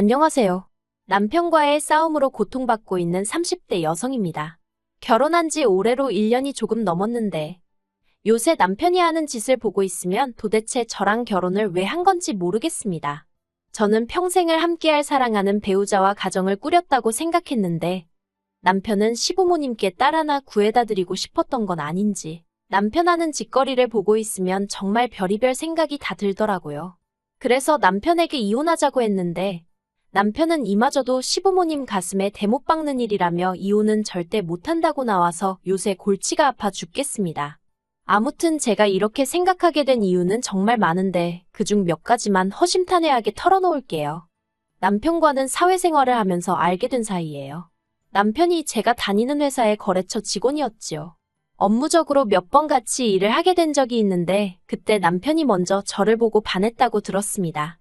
안녕하세요. 남편과의 싸움으로 고통받고 있는 30대 여성입니다. 결혼한 지 올해로 1년이 조금 넘었는데 요새 남편이 하는 짓을 보고 있으면 도대체 저랑 결혼을 왜 한 건지 모르겠습니다. 저는 평생을 함께할 사랑하는 배우자와 가정을 꾸렸다고 생각했는데 남편은 시부모님께 딸 하나 구해다 드리고 싶었던 건 아닌지 남편 하는 짓거리를 보고 있으면 정말 별의별 생각이 다 들더라고요. 그래서 남편에게 이혼하자고 했는데 남편은 이마저도 시부모님 가슴에 대못 박는 일이라며 이혼은 절대 못한다고 나와서 요새 골치가 아파 죽겠습니다. 아무튼 제가 이렇게 생각하게 된 이유는 정말 많은데 그중 몇 가지만 허심탄회하게 털어놓을게요. 남편과는 사회생활을 하면서 알게 된 사이예요. 남편이 제가 다니는 회사의 거래처 직원이었지요. 업무적으로 몇 번 같이 일을 하게 된 적이 있는데 그때 남편이 먼저 저를 보고 반했다고 들었습니다.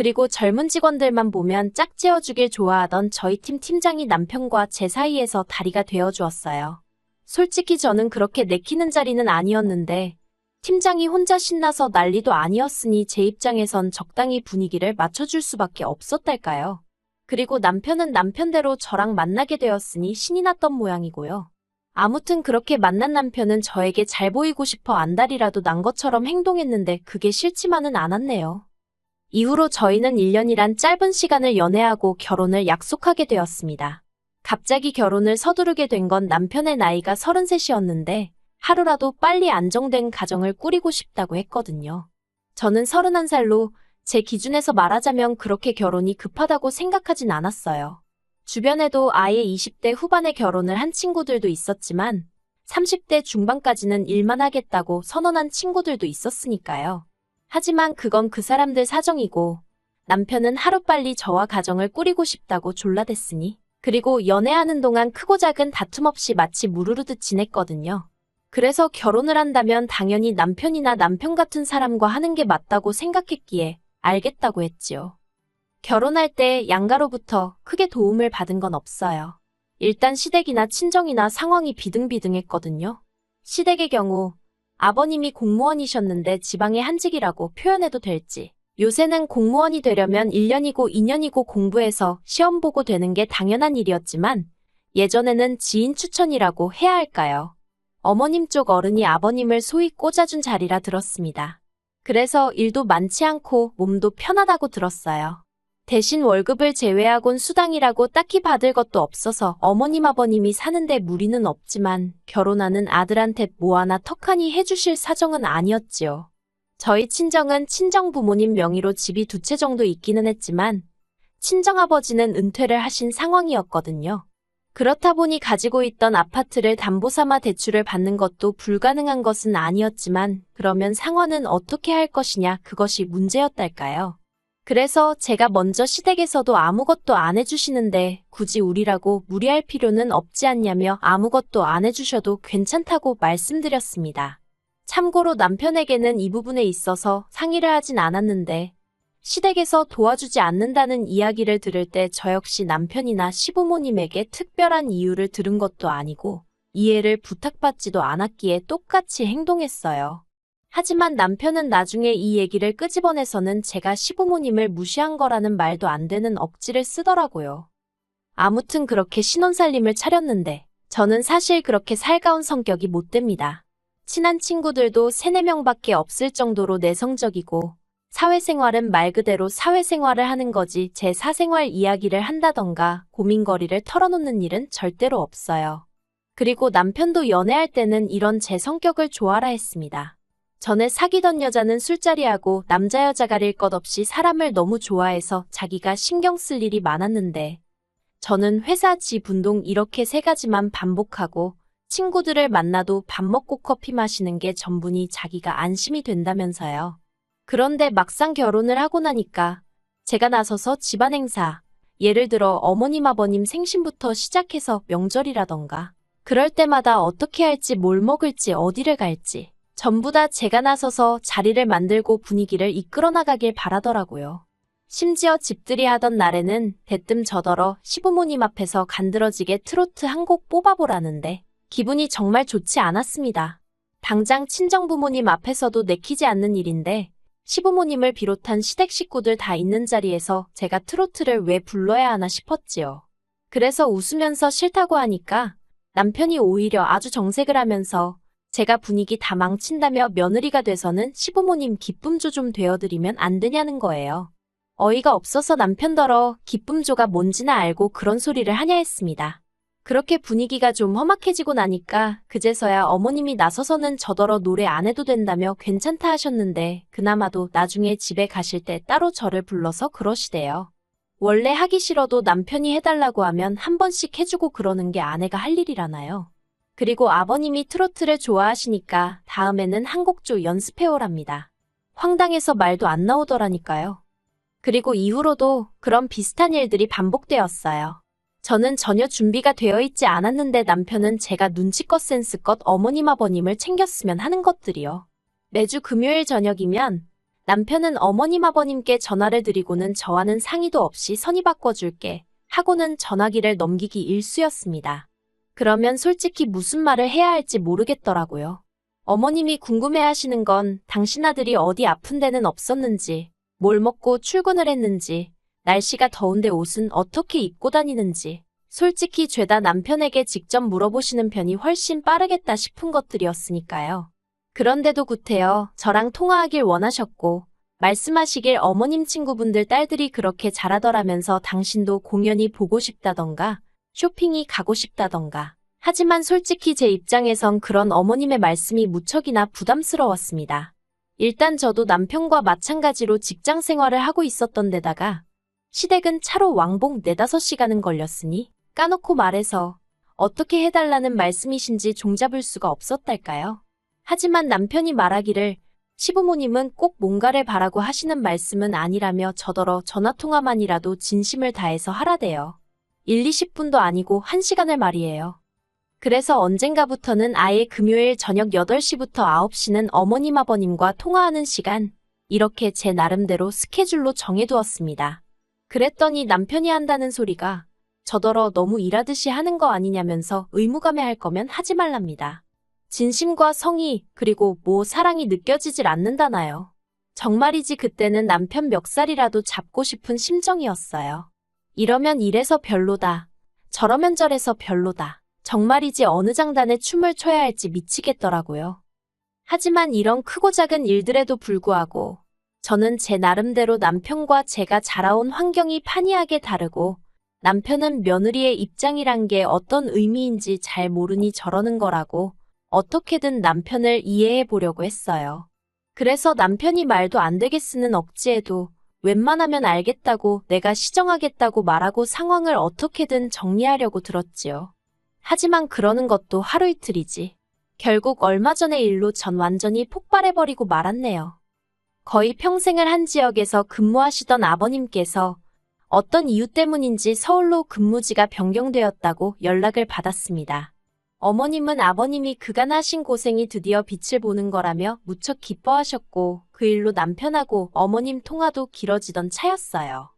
그리고 젊은 직원들만 보면 짝지어주길 좋아하던 저희 팀 팀장이 남편과 제 사이에서 다리가 되어주었어요. 솔직히 저는 그렇게 내키는 자리는 아니었는데 팀장이 혼자 신나서 난리도 아니었으니 제 입장에선 적당히 분위기를 맞춰줄 수밖에 없었달까요. 그리고 남편은 남편대로 저랑 만나게 되었으니 신이 났던 모양이고요. 아무튼 그렇게 만난 남편은 저에게 잘 보이고 싶어 안달이라도 난 것처럼 행동했는데 그게 싫지만은 않았네요. 이후로 저희는 1년이란 짧은 시간을 연애하고 결혼을 약속하게 되었습니다. 갑자기 결혼을 서두르게 된 건 남편의 나이가 33이었는데 하루라도 빨리 안정된 가정을 꾸리고 싶다고 했거든요. 저는 31살로 제 기준에서 말하자면 그렇게 결혼이 급하다고 생각하진 않았어요. 주변에도 아예 20대 후반에 결혼을 한 친구들도 있었지만 30대 중반까지는 일만 하겠다고 선언한 친구들도 있었으니까요. 하지만 그건 그 사람들 사정이고 남편은 하루빨리 저와 가정을 꾸리고 싶다고 졸라댔으니 그리고 연애하는 동안 크고 작은 다툼 없이 마치 무르르듯 지냈거든요. 그래서 결혼을 한다면 당연히 남편이나 남편 같은 사람과 하는 게 맞다고 생각했기에 알겠다고 했지요. 결혼할 때 양가로부터 크게 도움을 받은 건 없어요. 일단 시댁이나 친정이나 상황이 비등비등했거든요. 시댁의 경우 아버님이 공무원이셨는데 지방의 한직이라고 표현해도 될지. 요새는 공무원이 되려면 1년이고 2년이고 공부해서 시험 보고 되는 게 당연한 일이었지만 예전에는 지인 추천이라고 해야 할까요? 어머님 쪽 어른이 아버님을 소위 꽂아준 자리라 들었습니다. 그래서 일도 많지 않고 몸도 편하다고 들었어요. 대신 월급을 제외하곤 수당이라고 딱히 받을 것도 없어서 어머님 아버님이 사는데 무리는 없지만 결혼하는 아들한테 뭐 하나 턱하니 해주실 사정은 아니었지요. 저희 친정은 친정 부모님 명의로 집이 두 채 정도 있기는 했지만 친정아버지는 은퇴를 하신 상황이었거든요. 그렇다 보니 가지고 있던 아파트를 담보 삼아 대출을 받는 것도 불가능한 것은 아니었지만 그러면 상환은 어떻게 할 것이냐 그것이 문제였달까요. 그래서 제가 먼저 시댁에서도 아무것도 안 해주시는데 굳이 우리라고 무리할 필요는 없지 않냐며 아무것도 안 해주셔도 괜찮다고 말씀드렸습니다. 참고로 남편에게는 이 부분에 있어서 상의를 하진 않았는데 시댁에서 도와주지 않는다는 이야기를 들을 때 저 역시 남편이나 시부모님에게 특별한 이유를 들은 것도 아니고 이해를 부탁받지도 않았기에 똑같이 행동했어요. 하지만 남편은 나중에 이 얘기를 끄집어내서는 제가 시부모님을 무시한 거라는 말도 안 되는 억지를 쓰더라고요. 아무튼 그렇게 신혼살림을 차렸는데 저는 사실 그렇게 살가운 성격이 못 됩니다. 친한 친구들도 3, 4명밖에 없을 정도로 내성적이고 사회생활은 말 그대로 사회생활을 하는 거지 제 사생활 이야기를 한다던가 고민거리를 털어놓는 일은 절대로 없어요. 그리고 남편도 연애할 때는 이런 제 성격을 좋아라 했습니다. 전에 사귀던 여자는 술자리하고 남자 여자 가릴 것 없이 사람을 너무 좋아해서 자기가 신경 쓸 일이 많았는데 저는 회사 집 운동 이렇게 세 가지만 반복하고 친구들을 만나도 밥 먹고 커피 마시는 게 전부니 자기가 안심이 된다면서요. 그런데 막상 결혼을 하고 나니까 제가 나서서 집안 행사, 예를 들어 어머님 아버님 생신부터 시작해서 명절이라던가 그럴 때마다 어떻게 할지 뭘 먹을지 어디를 갈지 전부 다 제가 나서서 자리를 만들고 분위기를 이끌어 나가길 바라더라고요. 심지어 집들이 하던 날에는 대뜸 저더러 시부모님 앞에서 간드러지게 트로트 한 곡 뽑아보라는데 기분이 정말 좋지 않았습니다. 당장 친정부모님 앞에서도 내키지 않는 일인데 시부모님을 비롯한 시댁 식구들 다 있는 자리에서 제가 트로트를 왜 불러야 하나 싶었지요. 그래서 웃으면서 싫다고 하니까 남편이 오히려 아주 정색을 하면서 제가 분위기 다 망친다며 며느리가 돼서는 시부모님 기쁨조 좀 되어드리면 안 되냐는 거예요. 어이가 없어서 남편더러 기쁨조가 뭔지나 알고 그런 소리를 하냐 했습니다. 그렇게 분위기가 좀 험악해지고 나니까 그제서야 어머님이 나서서는 저더러 노래 안 해도 된다며 괜찮다 하셨는데 그나마도 나중에 집에 가실 때 따로 저를 불러서 그러시대요. 원래 하기 싫어도 남편이 해달라고 하면 한 번씩 해주고 그러는 게 아내가 할 일이라나요. 그리고 아버님이 트로트를 좋아하시니까 다음에는 한 곡조 연습해오랍니다. 황당해서 말도 안 나오더라니까요. 그리고 이후로도 그런 비슷한 일들이 반복되었어요. 저는 전혀 준비가 되어 있지 않았는데 남편은 제가 눈치껏 센스껏 어머님 아버님을 챙겼으면 하는 것들이요. 매주 금요일 저녁이면 남편은 어머님 아버님께 전화를 드리고는 저와는 상의도 없이 선의 바꿔줄게 하고는 전화기를 넘기기 일쑤였습니다. 그러면 솔직히 무슨 말을 해야 할지 모르겠더라고요. 어머님이 궁금해 하시는 건 당신 아들이 어디 아픈 데는 없었는지, 뭘 먹고 출근을 했는지, 날씨가 더운데 옷은 어떻게 입고 다니는지, 솔직히 죄다 남편에게 직접 물어보시는 편이 훨씬 빠르겠다 싶은 것들이었으니까요. 그런데도 구태여 저랑 통화하길 원하셨고, 말씀하시길 어머님 친구분들 딸들이 그렇게 잘하더라면서 당신도 공연이 보고 싶다던가, 쇼핑이 가고 싶다던가. 하지만 솔직히 제 입장에선 그런 어머님의 말씀이 무척이나 부담스러웠습니다. 일단 저도 남편과 마찬가지로 직장 생활을 하고 있었던 데다가 시댁은 차로 왕복 4, 5시간은 걸렸으니 까놓고 말해서 어떻게 해달라는 말씀이신지 종잡을 수가 없었달까요? 하지만 남편이 말하기를 시부모님은 꼭 뭔가를 바라고 하시는 말씀은 아니라며 저더러 전화통화만이라도 진심을 다해서 하라대요. 1, 20분도 아니고 1시간을 말이에요. 그래서 언젠가부터는 아예 금요일 저녁 8시부터 9시는 어머님 아버님과 통화하는 시간, 이렇게 제 나름대로 스케줄로 정해두었습니다. 그랬더니 남편이 한다는 소리가 저더러 너무 일하듯이 하는 거 아니냐면서 의무감에 할 거면 하지 말랍니다. 진심과 성의, 그리고 뭐 사랑이 느껴지질 않는다나요. 정말이지 그때는 남편 멱살이라도 잡고 싶은 심정이었어요. 이러면 이래서 별로다. 저러면 저래서 별로다. 정말이지 어느 장단에 춤을 춰야 할지 미치겠더라고요. 하지만 이런 크고 작은 일들에도 불구하고 저는 제 나름대로 남편과 제가 자라온 환경이 판이하게 다르고 남편은 며느리의 입장이란 게 어떤 의미인지 잘 모르니 저러는 거라고 어떻게든 남편을 이해해 보려고 했어요. 그래서 남편이 말도 안 되겠으는 억지에도 웬만하면 알겠다고 내가 시정하겠다고 말하고 상황을 어떻게든 정리하려고 들었지요. 하지만 그러는 것도 하루 이틀이지. 결국 얼마 전의 일로 전 완전히 폭발해버리고 말았네요. 거의 평생을 한 지역에서 근무하시던 아버님께서 어떤 이유 때문인지 서울로 근무지가 변경되었다고 연락을 받았습니다. 어머님은 아버님이 그간 하신 고생이 드디어 빛을 보는 거라며 무척 기뻐하셨고 그 일로 남편하고 어머님 통화도 길어지던 차였어요.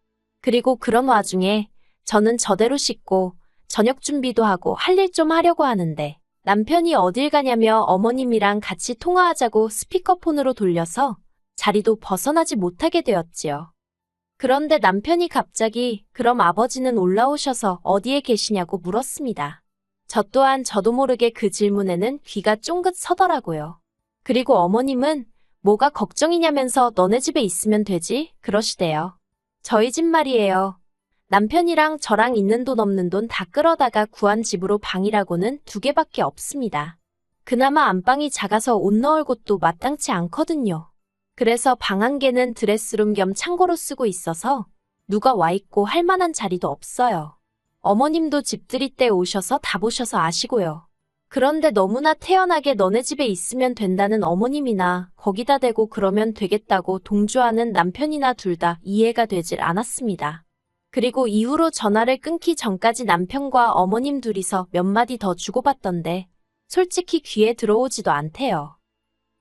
그리고 그런 와중에 저는 저대로 씻고 저녁 준비도 하고 할 일 좀 하려고 하는데 남편이 어딜 가냐며 어머님이랑 같이 통화하자고 스피커폰으로 돌려서 자리도 벗어나지 못하게 되었지요. 그런데 남편이 갑자기 그럼 아버지는 올라오셔서 어디에 계시냐고 물었습니다. 저 또한 저도 모르게 그 질문에는 귀가 쫑긋 서더라고요. 그리고 어머님은 뭐가 걱정이냐면서 너네 집에 있으면 되지? 그러시대요. 저희 집 말이에요. 남편이랑 저랑 있는 돈 없는 돈 다 끌어다가 구한 집으로 방이라고는 두 개밖에 없습니다. 그나마 안방이 작아서 옷 넣을 곳도 마땅치 않거든요. 그래서 방 한 개는 드레스룸 겸 창고로 쓰고 있어서 누가 와 있고 할 만한 자리도 없어요. 어머님도 집들이 때 오셔서 다 보셔서 아시고요. 그런데 너무나 태연하게 너네 집에 있으면 된다는 어머님이나 거기다 대고 그러면 되겠다고 동조하는 남편이나 둘 다 이해가 되질 않았습니다. 그리고 이후로 전화를 끊기 전까지 남편과 어머님 둘이서 몇 마디 더 주고받던데 솔직히 귀에 들어오지도 않대요.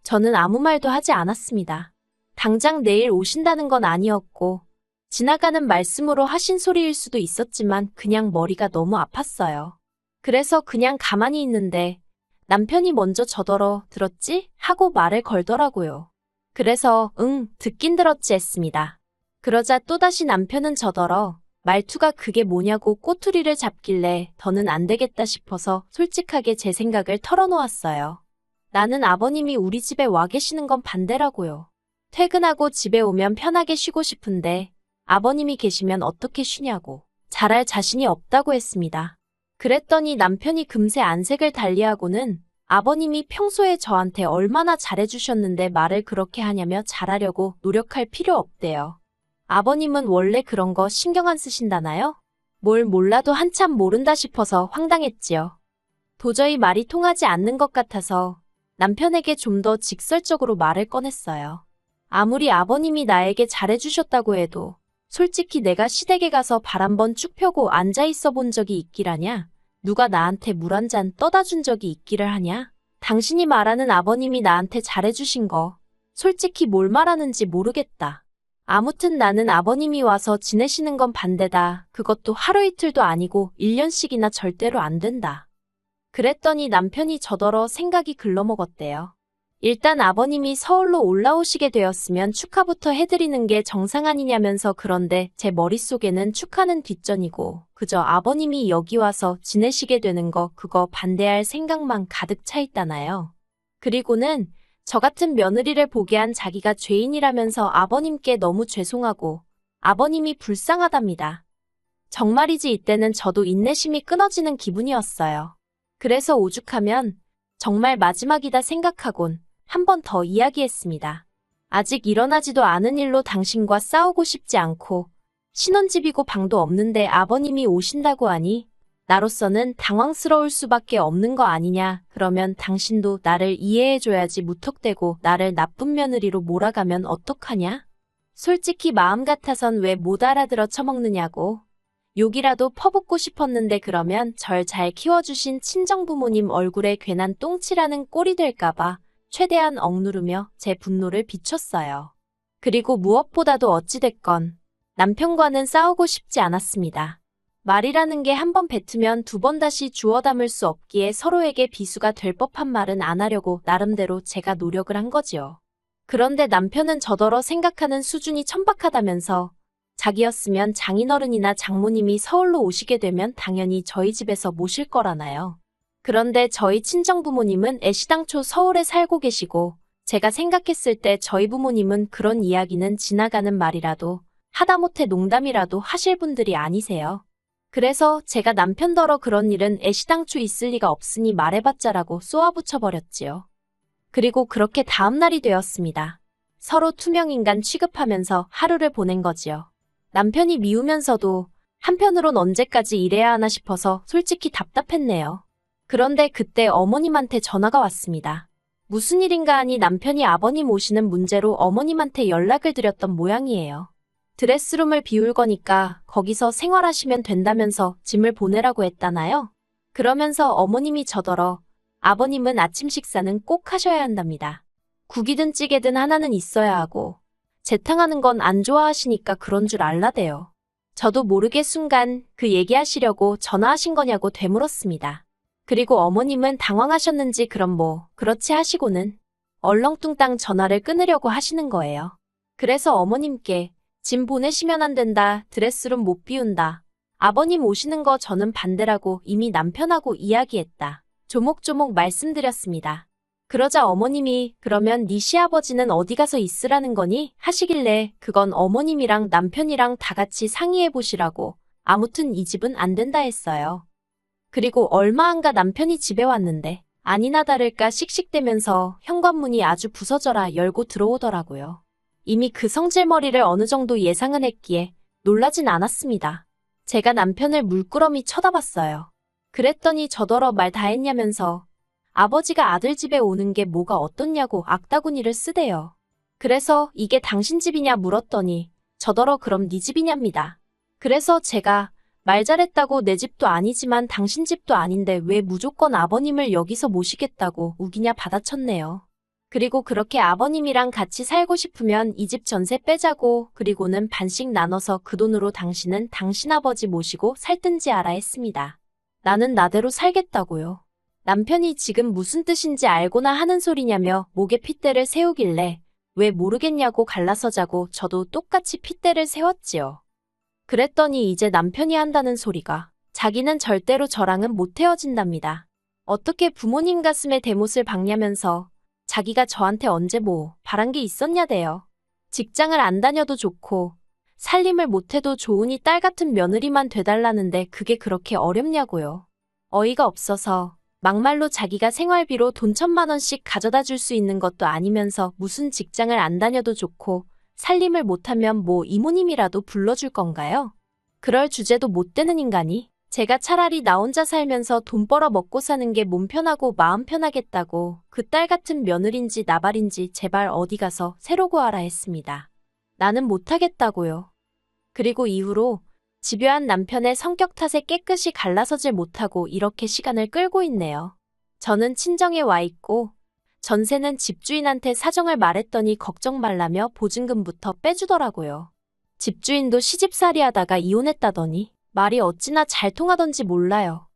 저는 아무 말도 하지 않았습니다. 당장 내일 오신다는 건 아니었고 지나가는 말씀으로 하신 소리일 수도 있었지만 그냥 머리가 너무 아팠어요. 그래서 그냥 가만히 있는데 남편이 먼저 저더러 들었지? 하고 말을 걸더라고요. 그래서 응, 듣긴 들었지 했습니다. 그러자 또다시 남편은 저더러 말투가 그게 뭐냐고 꼬투리를 잡길래 더는 안 되겠다 싶어서 솔직하게 제 생각을 털어놓았어요. 나는 아버님이 우리 집에 와 계시는 건 반대라고요. 퇴근하고 집에 오면 편하게 쉬고 싶은데 아버님이 계시면 어떻게 쉬냐고 잘할 자신이 없다고 했습니다. 그랬더니 남편이 금세 안색을 달리하고는 아버님이 평소에 저한테 얼마나 잘해주셨는데 말을 그렇게 하냐며 잘하려고 노력할 필요 없대요. 아버님은 원래 그런 거 신경 안 쓰신다나요? 뭘 몰라도 한참 모른다 싶어서 황당했지요. 도저히 말이 통하지 않는 것 같아서 남편에게 좀 더 직설적으로 말을 꺼냈어요. 아무리 아버님이 나에게 잘해주셨다고 해도 솔직히 내가 시댁에 가서 발 한번 쭉 펴고 앉아 있어 본 적이 있기라냐? 누가 나한테 물 한 잔 떠다 준 적이 있기를 하냐? 당신이 말하는 아버님이 나한테 잘해주신 거 솔직히 뭘 말하는지 모르겠다. 아무튼 나는 아버님이 와서 지내시는 건 반대다. 그것도 하루 이틀도 아니고 1년씩이나 절대로 안 된다. 그랬더니 남편이 저더러 생각이 글러먹었대요. 일단 아버님이 서울로 올라오시게 되었으면 축하부터 해드리는 게 정상 아니냐면서 그런데 제 머릿속에는 축하는 뒷전이고 그저 아버님이 여기 와서 지내시게 되는 거 그거 반대할 생각만 가득 차 있다나요. 그리고는 저 같은 며느리를 보게 한 자기가 죄인이라면서 아버님께 너무 죄송하고 아버님이 불쌍하답니다. 정말이지 이때는 저도 인내심이 끊어지는 기분이었어요. 그래서 오죽하면 정말 마지막이다 생각하곤 한 번 더 이야기했습니다. 아직 일어나지도 않은 일로 당신과 싸우고 싶지 않고 신혼집이고 방도 없는데 아버님이 오신다고 하니 나로서는 당황스러울 수밖에 없는 거 아니냐. 그러면 당신도 나를 이해해줘야지 무턱대고 나를 나쁜 며느리로 몰아가면 어떡하냐? 솔직히 마음 같아선 왜 못 알아들어 처먹느냐고. 욕이라도 퍼붓고 싶었는데 그러면 절 잘 키워주신 친정부모님 얼굴에 괜한 똥칠하는 꼴이 될까봐 최대한 억누르며 제 분노를 비췄어요. 그리고 무엇보다도 어찌됐건 남편과는 싸우고 싶지 않았습니다. 말이라는 게 한 번 뱉으면 두 번 다시 주워 담을 수 없기에 서로에게 비수가 될 법한 말은 안 하려고 나름대로 제가 노력을 한 거지요. 그런데 남편은 저더러 생각하는 수준이 천박하다면서 자기였으면 장인어른이나 장모님이 서울로 오시게 되면 당연히 저희 집에서 모실 거라나요. 그런데 저희 친정부모님은 애시당초 서울에 살고 계시고 제가 생각했을 때 저희 부모님은 그런 이야기는 지나가는 말이라도 하다못해 농담이라도 하실 분들이 아니세요. 그래서 제가 남편더러 그런 일은 애시당초 있을 리가 없으니 말해봤자라고 쏘아붙여버렸지요. 그리고 그렇게 다음날이 되었습니다. 서로 투명인간 취급하면서 하루를 보낸 거지요. 남편이 미우면서도 한편으론 언제까지 이래야 하나 싶어서 솔직히 답답했네요. 그런데 그때 어머님한테 전화가 왔습니다. 무슨 일인가 하니 남편이 아버님 오시는 문제로 어머님한테 연락을 드렸던 모양이에요. 드레스룸을 비울 거니까 거기서 생활하시면 된다면서 짐을 보내라고 했다나요? 그러면서 어머님이 저더러 아버님은 아침 식사는 꼭 하셔야 한답니다. 국이든 찌개든 하나는 있어야 하고 재탕하는 건 안 좋아하시니까 그런 줄 알라대요. 저도 모르게 순간 그 얘기하시려고 전화하신 거냐고 되물었습니다. 그리고 어머님은 당황하셨는지 그럼 뭐 그렇지 하시고는 얼렁뚱땅 전화를 끊으려고 하시는 거예요. 그래서 어머님께 짐 보내시면 안 된다. 드레스룸 못 비운다. 아버님 오시는 거 저는 반대라고 이미 남편하고 이야기했다. 조목조목 말씀드렸습니다. 그러자 어머님이 그러면 네 시아버지는 어디 가서 있으라는 거니? 하시길래 그건 어머님이랑 남편이랑 다 같이 상의해 보시라고 아무튼 이 집은 안 된다 했어요. 그리고 얼마 안가 남편이 집에 왔는데 아니나 다를까 씩씩대면서 현관문이 아주 부서져라 열고 들어오더라고요. 이미 그 성질머리를 어느 정도 예상은 했기에 놀라진 않았습니다. 제가 남편을 물끄러미 쳐다봤어요. 그랬더니 저더러 말 다 했냐면서 아버지가 아들 집에 오는 게 뭐가 어떻냐고 악다구니를 쓰대요. 그래서 이게 당신 집이냐 물었더니 저더러 그럼 네 집이냐입니다. 그래서 제가 말 잘했다고 내 집도 아니지만 당신 집도 아닌데 왜 무조건 아버님을 여기서 모시겠다고 우기냐 받아쳤네요. 그리고 그렇게 아버님이랑 같이 살고 싶으면 이 집 전세 빼자고 그리고는 반씩 나눠서 그 돈으로 당신은 당신 아버지 모시고 살든지 알아 했습니다. 나는 나대로 살겠다고요. 남편이 지금 무슨 뜻인지 알고나 하는 소리냐며 목에 핏대를 세우길래 왜 모르겠냐고 갈라서자고 저도 똑같이 핏대를 세웠지요. 그랬더니 이제 남편이 한다는 소리가 자기는 절대로 저랑은 못 헤어진답니다. 어떻게 부모님 가슴에 대못을 박냐면서 자기가 저한테 언제 뭐 바란 게 있었냐대요. 직장을 안 다녀도 좋고 살림을 못해도 좋으니 딸 같은 며느리만 돼달라는데 그게 그렇게 어렵냐고요. 어이가 없어서 막말로 자기가 생활비로 돈 천만 원씩 가져다 줄 수 있는 것도 아니면서 무슨 직장을 안 다녀도 좋고 살림을 못하면 뭐 이모님이라도 불러줄 건가요? 그럴 주제도 못 되는 인간이 제가 차라리 나 혼자 살면서 돈 벌어 먹고 사는 게 몸 편하고 마음 편하겠다고 그 딸 같은 며느린지 나발인지 제발 어디 가서 새로 구하라 했습니다. 나는 못하겠다고요. 그리고 이후로 집요한 남편의 성격 탓에 깨끗이 갈라서질 못하고 이렇게 시간을 끌고 있네요. 저는 친정에 와 있고 전세는 집주인한테 사정을 말했더니 걱정 말라며 보증금부터 빼주더라고요. 집주인도 시집살이 하다가 이혼했다더니 말이 어찌나 잘 통하던지 몰라요.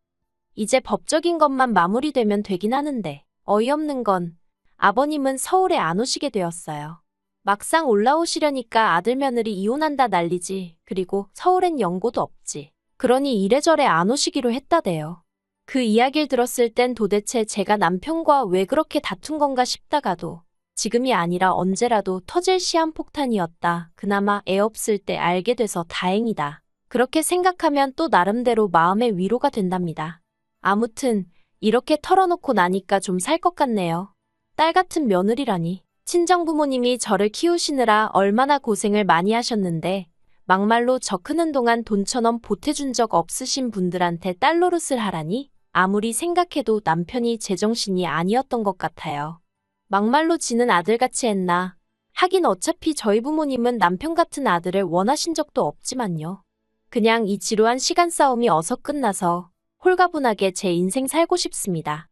이제 법적인 것만 마무리되면 되긴 하는데 어이없는 건 아버님은 서울에 안 오시게 되었어요. 막상 올라오시려니까 아들 며느리 이혼한다 난리지. 그리고 서울엔 연고도 없지. 그러니 이래저래 안 오시기로 했다대요. 그 이야기를 들었을 땐 도대체 제가 남편과 왜 그렇게 다툰 건가 싶다가도 지금이 아니라 언제라도 터질 시한폭탄이었다. 그나마 애 없을 때 알게 돼서 다행이다. 그렇게 생각하면 또 나름대로 마음의 위로가 된답니다. 아무튼 이렇게 털어놓고 나니까 좀 살 것 같네요. 딸 같은 며느리라니. 친정 부모님이 저를 키우시느라 얼마나 고생을 많이 하셨는데 막말로 저 크는 동안 돈 천 원 보태준 적 없으신 분들한테 딸 노릇을 하라니 아무리 생각해도 남편이 제정신이 아니었던 것 같아요. 막말로 지는 아들같이 했나. 하긴 어차피 저희 부모님은 남편 같은 아들을 원하신 적도 없지만요. 그냥 이 지루한 시간 싸움이 어서 끝나서 홀가분하게 제 인생 살고 싶습니다.